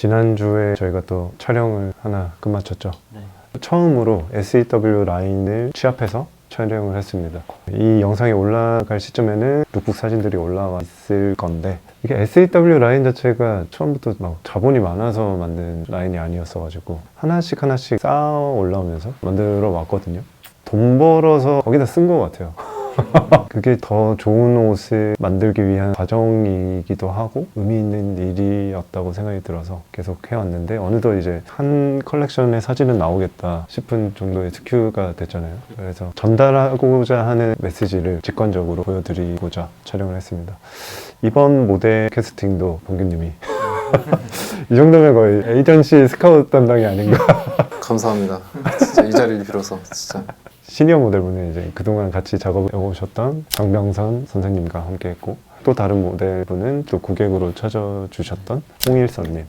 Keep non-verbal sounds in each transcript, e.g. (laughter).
지난주에 저희가 또 촬영을 하나 끝마쳤죠. 네. 처음으로 SEW 라인을 취합해서 촬영을 했습니다. 이 영상이 올라갈 시점에는 룩북 사진들이 올라와 있을 건데 이게 SEW 라인 자체가 처음부터 막 자본이 많아서 만든 라인이 아니었어가지고 하나씩 하나씩 쌓아 올라오면서 만들어 왔거든요. 돈 벌어서 거기다 쓴 것 같아요. (laughs) (laughs) 그게 더 좋은 옷을 만들기 위한 과정이기도 하고 의미 있는 일이었다고 생각이 들어서 계속 해왔는데 어느덧 이제 한 컬렉션의 사진은 나오겠다 싶은 정도의 스큐가 됐잖아요. 그래서 전달하고자 하는 메시지를 직관적으로 보여드리고자 촬영을 했습니다. 이번 모델 캐스팅도 봉규님이 (laughs) 이 정도면 거의 에이전시 스카우트 담당이 아닌가 (laughs) 감사합니다. 진짜 이 자리를 빌어서 진짜 시니어 모델분은 이제 그동안 같이 작업해 오셨던 정명선 선생님과 함께 했고 또 다른 모델분은 또 고객으로 찾아주셨던 홍일선님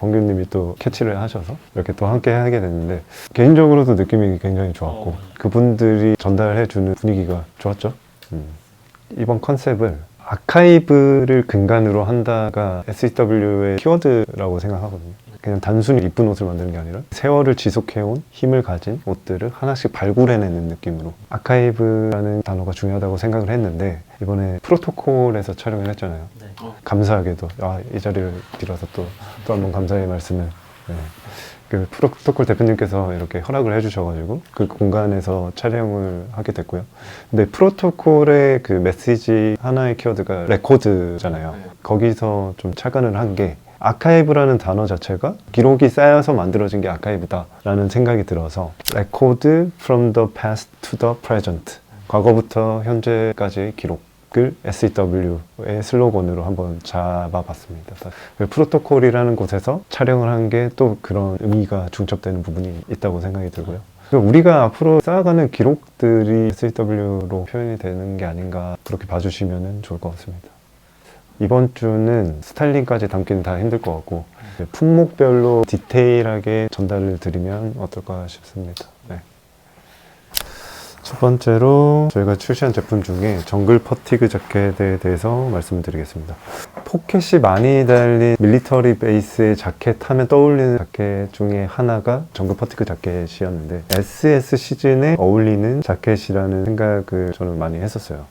범규님이 또 캐치를 하셔서 이렇게 또 함께 하게 됐는데 개인적으로도 느낌이 굉장히 좋았고 어. 그분들이 전달해 주는 분위기가 좋았죠 음. 이번 컨셉을 아카이브를 근간으로 한다가 SEW의 키워드라고 생각하거든요 그냥 단순히 이쁜 옷을 만드는 게 아니라 세월을 지속해온 힘을 가진 옷들을 하나씩 발굴해내는 느낌으로 아카이브라는 단어가 중요하다고 생각을 했는데 이번에 프로토콜에서 촬영을 했잖아요. 네. 감사하게도 아, 이 자리를 빌어서 또 또 한 번 감사의 말씀을 네. 그 프로토콜 대표님께서 이렇게 허락을 해주셔가지고 그 공간에서 촬영을 하게 됐고요. 근데 프로토콜의 그 메시지 하나의 키워드가 레코드잖아요. 네. 거기서 좀 착안을 한 게 아카이브라는 단어 자체가 기록이 쌓여서 만들어진 게 아카이브다라는 생각이 들어서 레코드 from the past to the present 과거부터 현재까지의 기록 을 SEW의 슬로건으로 한번 잡아봤습니다. 그 프로토콜이라는 곳에서 촬영을 한 게 또 그런 의미가 중첩되는 부분이 있다고 생각이 들고요. 우리가 앞으로 쌓아가는 기록들이 SEW로 표현이 되는 게 아닌가 그렇게 봐주시면 좋을 것 같습니다. 이번 주는 스타일링까지 담기는 다 힘들 것 같고 이제 품목별로 디테일하게 전달을 드리면 어떨까 싶습니다. 네. 첫 번째로 저희가 출시한 제품 중에 정글 퍼티그 자켓에 대해서 말씀을 드리겠습니다. 포켓이 많이 달린 밀리터리 베이스의 자켓 하면 떠올리는 자켓 중에 하나가 정글 퍼티그 자켓이었는데 SS 시즌에 어울리는 자켓이라는 생각을 저는 많이 했었어요.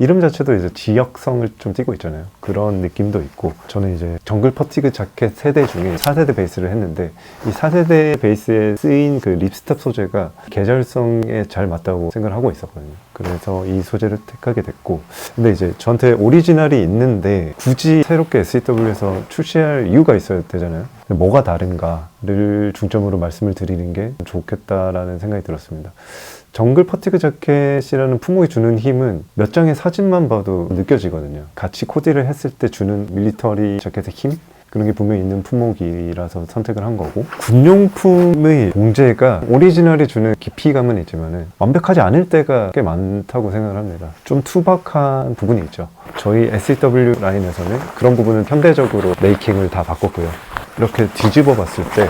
이름 자체도 이제 지역성을 좀 띠고 있잖아요. 그런 느낌도 있고 저는 이제 정글 퍼티그 자켓 세대 중에 4세대 베이스를 했는데 이 4세대 베이스에 쓰인 그 립스탑 소재가 계절성에 잘 맞다고 생각을 하고 있었거든요. 그래서 이 소재를 택하게 됐고 근데 이제 저한테 오리지널이 있는데 굳이 새롭게 SEW에서 출시할 이유가 있어야 되잖아요. 뭐가 다른가를 중점으로 말씀을 드리는 게 좋겠다라는 생각이 들었습니다. 정글 퍼티그 자켓이라는 품목이 주는 힘은 몇 장의 사진만 봐도 느껴지거든요. 같이 코디를 했을 때 주는 밀리터리 자켓의 힘? 그런 게 분명히 있는 품목이라서 선택을 한 거고 군용품의 봉제가 오리지널이 주는 깊이감은 있지만 완벽하지 않을 때가 꽤 많다고 생각을 합니다. 좀 투박한 부분이 있죠. 저희 SEW 라인에서는 그런 부분은 현대적으로 메이킹을 다 바꿨고요. 이렇게 뒤집어 봤을 때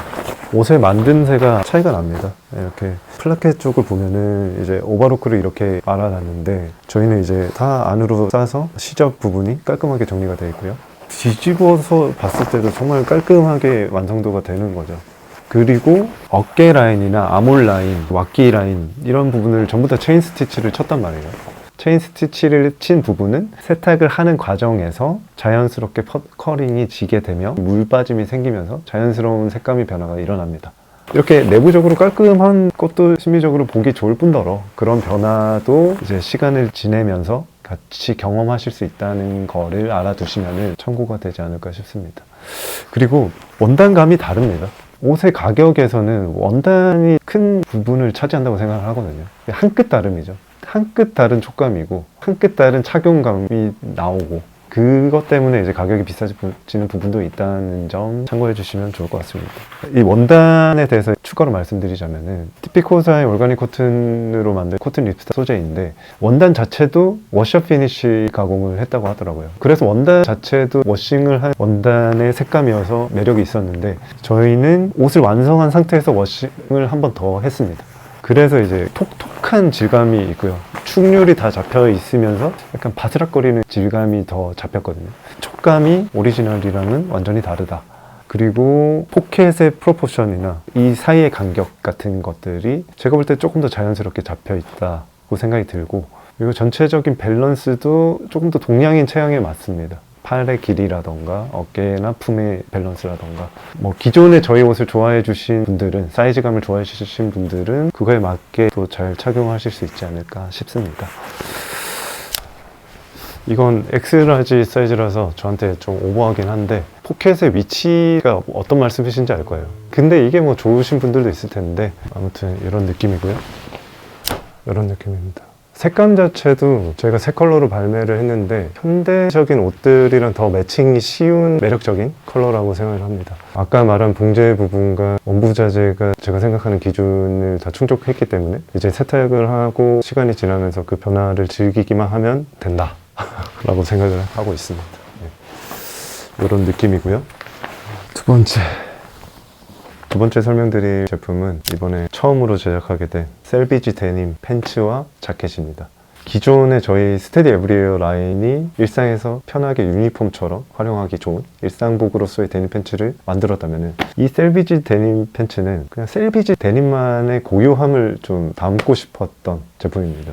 옷의 만듦새가 차이가 납니다. 이렇게 플라켓 쪽을 보면은 이제 오버로크를 이렇게 말아놨는데 저희는 이제 다 안으로 싸서 시접 부분이 깔끔하게 정리가 되어 있고요. 뒤집어서 봤을 때도 정말 깔끔하게 완성도가 되는 거죠. 그리고 어깨 라인이나 아몰 라인, 왁기 라인 이런 부분을 전부 다 체인 스티치를 쳤단 말이에요. 체인 스티치를 친 부분은 세탁을 하는 과정에서 자연스럽게 퍼- 커링이 지게 되며 물 빠짐이 생기면서 자연스러운 색감의 변화가 일어납니다. 이렇게 내부적으로 깔끔한 것도 심리적으로 보기 좋을 뿐더러 그런 변화도 이제 시간을 지내면서 같이 경험하실 수 있다는 거를 알아두시면 참고가 되지 않을까 싶습니다. 그리고 원단감이 다릅니다. 옷의 가격에서는 원단이 큰 부분을 차지한다고 생각을 하거든요. 한 끗 다름이죠. 한 끗 다른 촉감이고 한 끗 다른 착용감이 나오고 그것 때문에 이제 가격이 비싸지는 부분도 있다는 점 참고해 주시면 좋을 것 같습니다. 이 원단에 대해서 추가로 말씀드리자면은 티피코사의 올가닉 코튼으로 만든 코튼 립스타 소재인데 원단 자체도 워셔 피니쉬 가공을 했다고 하더라고요. 그래서 원단 자체도 워싱을 한 원단의 색감이어서 매력이 있었는데 저희는 옷을 완성한 상태에서 워싱을 한 번 더 했습니다. 그래서 이제 톡톡한 질감이 있고요. 축률이 다 잡혀 있으면서 약간 바스락거리는 질감이 더 잡혔거든요. 촉감이 오리지널이랑은 완전히 다르다. 그리고 포켓의 프로포션이나 이 사이의 간격 같은 것들이 제가 볼 때 조금 더 자연스럽게 잡혀 있다고 생각이 들고 그리고 전체적인 밸런스도 조금 더 동양인 체형에 맞습니다. 팔의 길이라던가 어깨나 품의 밸런스라던가 뭐 기존에 저희 옷을 좋아해 주신 분들은 사이즈감을 좋아해 주신 분들은 그거에 맞게 또 잘 착용하실 수 있지 않을까 싶습니다. 이건 엑스라지 사이즈라서 저한테 좀 오버하긴 한데 포켓의 위치가 어떤 말씀이신지 알 거예요. 근데 이게 뭐 좋으신 분들도 있을 텐데 아무튼 이런 느낌이고요. 이런 느낌입니다. 색감 자체도 저희가 세 컬러로 발매를 했는데 현대적인 옷들이랑 더 매칭이 쉬운 매력적인 컬러라고 생각을 합니다. 아까 말한 봉제 부분과 원부 자재가 제가 생각하는 기준을 다 충족했기 때문에 이제 세탁을 하고 시간이 지나면서 그 변화를 즐기기만 하면 된다. (laughs) 라고 생각을 하고 있습니다. 네. 이런 느낌이고요. 두 번째. 두 번째 설명드릴 제품은 이번에 처음으로 제작하게 된 셀비지 데님 팬츠와 자켓입니다. 기존의 저희 스테디 에브리웨어 라인이 일상에서 편하게 유니폼처럼 활용하기 좋은 일상복으로서의 데님 팬츠를 만들었다면 이 셀비지 데님 팬츠는 그냥 셀비지 데님만의 고유함을 좀 담고 싶었던 제품입니다.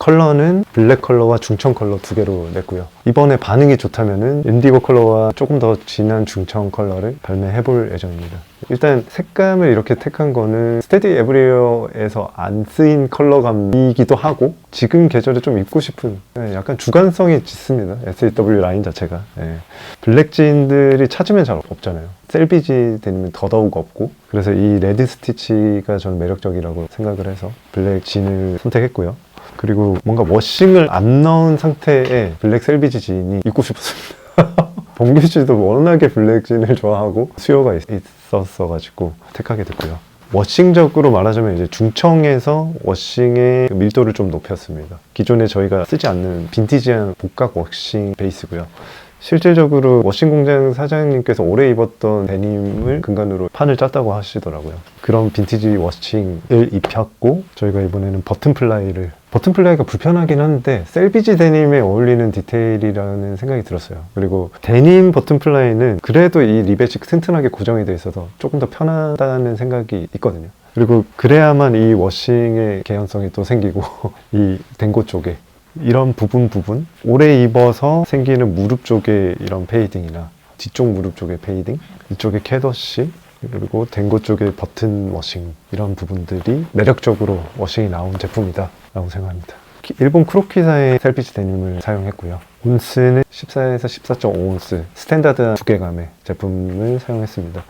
컬러는 블랙 컬러와 중청 컬러 두 개로 냈고요. 이번에 반응이 좋다면은 인디고 컬러와 조금 더 진한 중청 컬러를 발매해 볼 예정입니다. 일단 색감을 이렇게 택한 거는 스테디 에브리웨어에서 안 쓰인 컬러감이기도 하고 지금 계절에 좀 입고 싶은 네, 약간 주관성이 짙습니다. SW 라인 자체가 예. 블랙 진들이 찾으면 잘 없잖아요. 셀비지 데님은 더더욱 없고 그래서 이 레드 스티치가 저는 매력적이라고 생각을 해서 블랙 진을 선택했고요. 그리고 뭔가 워싱을 안 넣은 상태의 블랙 셀비지 진이 입고 싶었습니다. (laughs) 범규 씨도 워낙에 블랙 진을 좋아하고 수요가 있- 있었어가지고 택하게 됐고요. 워싱적으로 말하자면 이제 중청에서 워싱의 그 밀도를 좀 높였습니다. 기존에 저희가 쓰지 않는 빈티지한 복각 워싱 베이스고요. 실질적으로 워싱 공장 사장님께서 오래 입었던 데님을 근간으로 판을 짰다고 하시더라고요. 그런 빈티지 워싱을 입혔고 저희가 이번에는 버튼 플라이를 버튼 플라이가 불편하긴 한데 셀비지 데님에 어울리는 디테일이라는 생각이 들었어요. 그리고 데님 버튼 플라이는 그래도 이 리벳이 튼튼하게 고정이 돼 있어서 조금 더 편하다는 생각이 있거든요. 그리고 그래야만 이 워싱의 개연성이 또 생기고 (laughs) 이 댕고 쪽에 이런 부분 부분 오래 입어서 생기는 무릎 쪽에 이런 페이딩이나 뒤쪽 무릎 쪽에 페이딩 이쪽에 캐더시 그리고 댕고 쪽에 버튼 워싱 이런 부분들이 매력적으로 워싱이 나온 제품이다 라고 생각합니다 키- 일본 크로키사의 셀피지 데님을 사용했고요 온스는 14에서 14.5온스 스탠다드한 두께감의 제품을 사용했습니다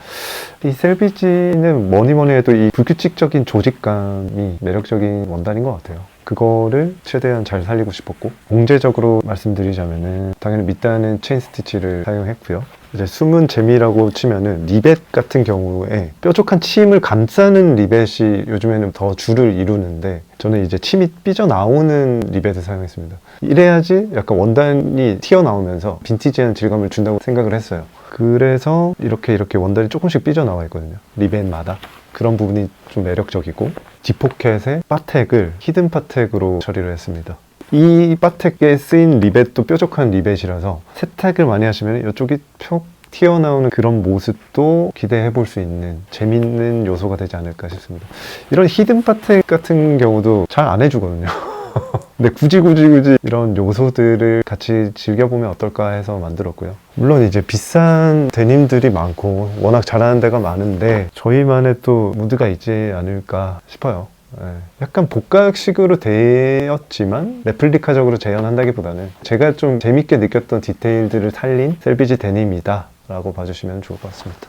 이 셀비지는 뭐니 뭐니 해도 이 불규칙적인 조직감이 매력적인 원단인 것 같아요. 그거를 최대한 잘 살리고 싶었고 공제적으로 말씀드리자면은 당연히 밑단은 체인 스티치를 사용했고요. 이제 숨은 재미라고 치면은 리벳 같은 경우에 뾰족한 침을 감싸는 리벳이 요즘에는 더 주를 이루는데 저는 이제 침이 삐져 나오는 리벳을 사용했습니다. 이래야지 약간 원단이 튀어나오면서 빈티지한 질감을 준다고 생각을 했어요. 그래서 이렇게 이렇게 원단이 조금씩 삐져 나와 있거든요. 리벳마다. 그런 부분이 좀 매력적이고 디포켓의 바텍을 히든 바텍으로 처리를 했습니다. 이 바텍에 쓰인 리벳도 뾰족한 리벳이라서 세탁을 많이 하시면 이쪽이 표 튀어나오는 그런 모습도 기대해 볼 수 있는 재밌는 요소가 되지 않을까 싶습니다. 이런 히든 바텍 같은 경우도 잘 안 해주거든요. (laughs) 근데 굳이 굳이 굳이 이런 요소들을 같이 즐겨보면 어떨까 해서 만들었고요. 물론 이제 비싼 데님들이 많고 워낙 잘하는 데가 많은데 저희만의 또 무드가 있지 않을까 싶어요. 예. 약간 복각식으로 되었지만 레플리카적으로 재현한다기보다는 제가 좀 재밌게 느꼈던 디테일들을 살린 셀비지 데님이다 라고 봐주시면 좋을 것 같습니다.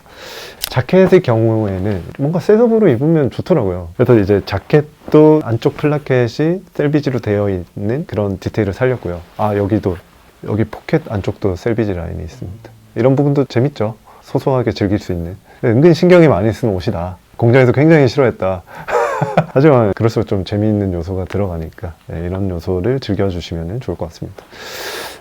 자켓의 경우에는 뭔가 셋업으로 입으면 좋더라고요. 그래서 이제 자켓도 안쪽 플라켓이 셀비지로 되어 있는 그런 디테일을 살렸고요. 아, 여기도, 여기 포켓 안쪽도 셀비지 라인이 있습니다. 이런 부분도 재밌죠. 소소하게 즐길 수 있는. 은근 신경이 많이 쓰는 옷이다. 공장에서 굉장히 싫어했다. (laughs) (laughs) 하지만 그럴수록 좀 재미있는 요소가 들어가니까 네, 이런 요소를 즐겨주시면 좋을 것 같습니다.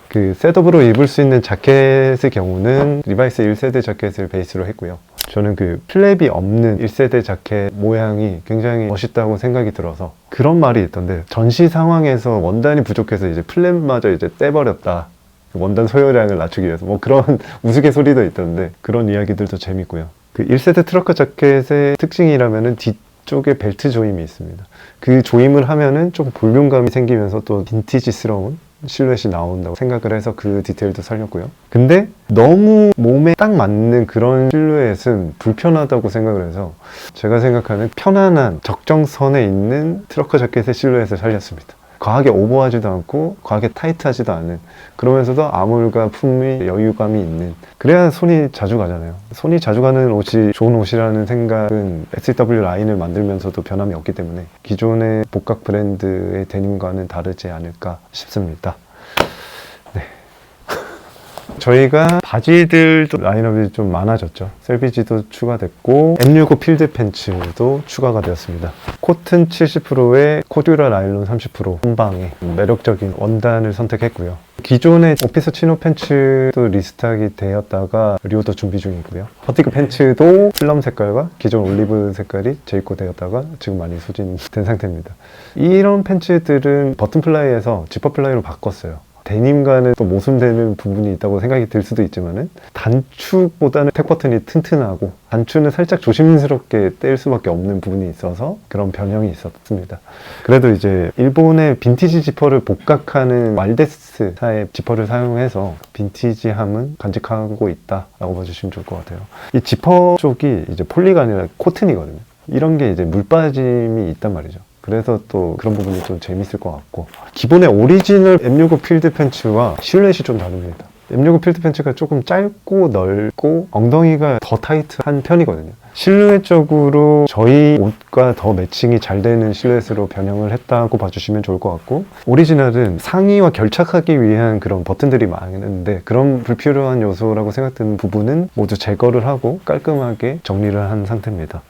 그 셋업으로 입을 수 있는 자켓의 경우는 리바이스 1세대 자켓을 베이스로 했고요. 저는 그 플랩이 없는 1세대 자켓 모양이 굉장히 멋있다고 생각이 들어서 그런 말이 있던데 전시 상황에서 원단이 부족해서 이제 플랩마저 이제 떼버렸다. 원단 소요량을 낮추기 위해서 뭐 그런 (laughs) 우스갯소리도 있던데 그런 이야기들도 재밌고요. 그 1세대 트러커 자켓의 특징이라면은 뒤 쪽에 벨트 조임이 있습니다. 그 조임을 하면은 조금 볼륨감이 생기면서 또 빈티지스러운 실루엣이 나온다고 생각을 해서 그 디테일도 살렸고요. 근데 너무 몸에 딱 맞는 그런 실루엣은 불편하다고 생각을 해서 제가 생각하는 편안한 적정선에 있는 트러커 자켓의 실루엣을 살렸습니다. 과하게 오버하지도 않고 과하게 타이트하지도 않은 그러면서도 아몰과 품위 여유감이 있는 그래야 손이 자주 가잖아요 손이 자주 가는 옷이 좋은 옷이라는 생각은 SW 라인을 만들면서도 변함이 없기 때문에 기존의 복각 브랜드의 데님과는 다르지 않을까 싶습니다 네. 저희가 바지들도 라인업이 좀 많아졌죠. 셀비지도 추가됐고 M65 필드 팬츠도 추가가 되었습니다. 코튼 70%에 코듀라 라일론 30%한 방에 매력적인 원단을 선택했고요. 기존의 오피스 치노 팬츠도 리스트하기 되었다가 리오도 준비 중이고요. 버티크 팬츠도 플럼 색깔과 기존 올리브 색깔이 재입고되었다가 지금 많이 소진된 (laughs) 상태입니다. 이런 팬츠들은 버튼 플라이에서 지퍼 플라이로 바꿨어요. 데님과는 또 모순되는 부분이 있다고 생각이 들 수도 있지만은 단추보다는 텍 버튼이 튼튼하고 단추는 살짝 조심스럽게 뗄 수밖에 없는 부분이 있어서 그런 변형이 있었습니다. 그래도 이제 일본의 빈티지 지퍼를 복각하는 말데스사의 지퍼를 사용해서 빈티지함은 간직하고 있다라고 봐주시면 좋을 것 같아요. 이 지퍼 쪽이 이제 폴리가 아니라 코튼이거든요. 이런 게 이제 물 빠짐이 있단 말이죠. 그래서 또 그런 부분이 좀 재밌을 것 같고 기본의 오리지널 M65 필드 팬츠와 실루엣이 좀 다릅니다. M65 필드 팬츠가 조금 짧고 넓고 엉덩이가 더 타이트한 편이거든요. 실루엣적으로 저희 옷과 더 매칭이 잘 되는 실루엣으로 변형을 했다고 봐주시면 좋을 것 같고 오리지널은 상의와 결착하기 위한 그런 버튼들이 많은데 그런 불필요한 요소라고 생각되는 부분은 모두 제거를 하고 깔끔하게 정리를 한 상태입니다.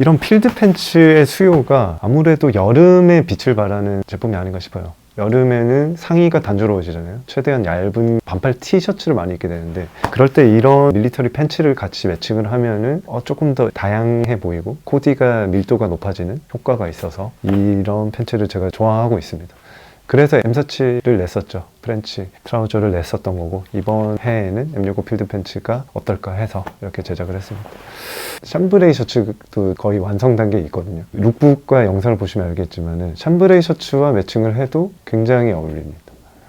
이런 필드 팬츠의 수요가 아무래도 여름에 빛을 발하는 제품이 아닌가 싶어요. 여름에는 상의가 단조로워지잖아요. 최대한 얇은 반팔 티셔츠를 많이 입게 되는데 그럴 때 이런 밀리터리 팬츠를 같이 매칭을 하면은 어, 조금 더 다양해 보이고 코디가 밀도가 높아지는 효과가 있어서 이런 팬츠를 제가 좋아하고 있습니다. 그래서 M47을 냈었죠. 프렌치 트라우저를 냈었던 거고 이번 해에는 M65 필드 팬츠가 어떨까 해서 이렇게 제작을 했습니다. 샴브레이 셔츠도 거의 완성 단계에 있거든요. 룩북과 영상을 보시면 알겠지만 샴브레이 셔츠와 매칭을 해도 굉장히 어울립니다.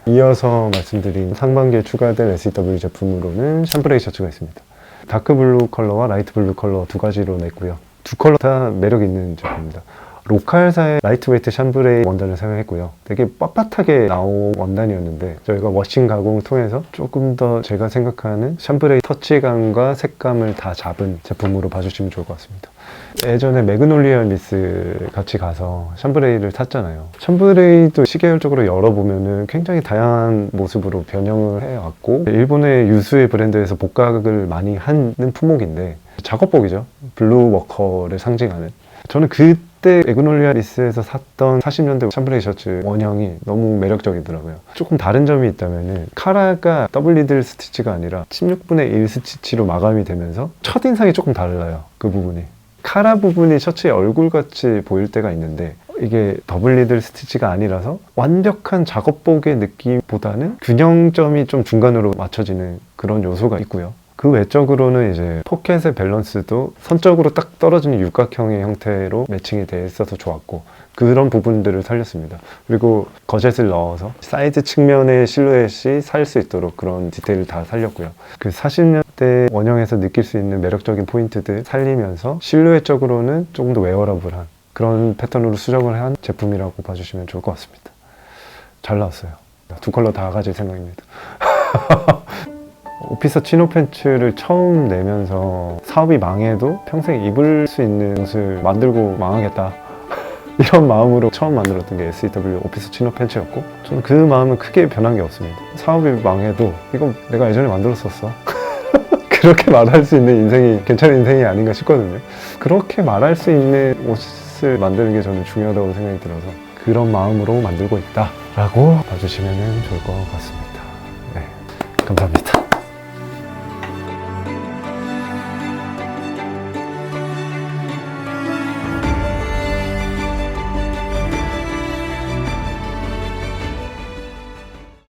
이어서 말씀드린 상반기에 추가될 SEW 제품으로는 샴브레이 셔츠가 있습니다. 다크 블루 컬러와 라이트 블루 컬러 두 가지로 냈고요. 두 컬러 다 매력 있는 제품입니다. 로컬사의 라이트웨이트 샴브레이 원단을 사용했고요. 되게 빳빳하게 나온 원단이었는데 저희가 워싱 가공을 통해서 조금 더 제가 생각하는 샴브레이 터치감과 색감을 다 잡은 제품으로 봐주시면 좋을 것 같습니다. 예전에 매그놀리아 미스 같이 가서 샴브레이를 탔잖아요. 샴브레이도 시계열적으로 열어보면은 굉장히 다양한 모습으로 변형을 해왔고 일본의 유수의 브랜드에서 복각을 많이 하는 품목인데 작업복이죠. 블루 워커를 상징하는 저는 그 때 에그놀리아 리스에서 샀던 40년대 샴브레이 셔츠 원형이 너무 매력적이더라고요. 조금 다른 점이 있다면 카라가 더블 리들 스티치가 아니라 16분의 1 스티치로 마감이 되면서 첫인상이 조금 달라요. 그 부분이. 카라 부분이 셔츠의 얼굴같이 보일 때가 있는데 이게 더블 리들 스티치가 아니라서 완벽한 작업복의 느낌보다는 균형점이 좀 중간으로 맞춰지는 그런 요소가 있고요. 그 외적으로는 이제 포켓의 밸런스도 선적으로 딱 떨어지는 육각형의 형태로 매칭이 돼 있어서 좋았고 그런 부분들을 살렸습니다. 그리고 거젯을 넣어서 사이드 측면의 실루엣이 살 수 있도록 그런 디테일을 다 살렸고요. 그 40년대 원형에서 느낄 수 있는 매력적인 포인트들 살리면서 실루엣적으로는 조금 더 웨어러블한 그런 패턴으로 수정을 한 제품이라고 봐주시면 좋을 것 같습니다. 잘 나왔어요. 두 컬러 다 가질 생각입니다. (laughs) 오피서 치노 팬츠를 처음 내면서 사업이 망해도 평생 입을 수 있는 옷을 만들고 망하겠다. (laughs) 이런 마음으로 처음 만들었던 게 SEW 오피서 치노 팬츠였고 저는 그 마음은 크게 변한 게 없습니다. 사업이 망해도 이거 내가 예전에 만들었었어. (laughs) 그렇게 말할 수 있는 인생이 괜찮은 인생이 아닌가 싶거든요. 그렇게 말할 수 있는 옷을 만드는 게 저는 중요하다고 생각이 들어서 그런 마음으로 만들고 있다 라고 봐주시면 좋을 것 같습니다. 네, 감사합니다.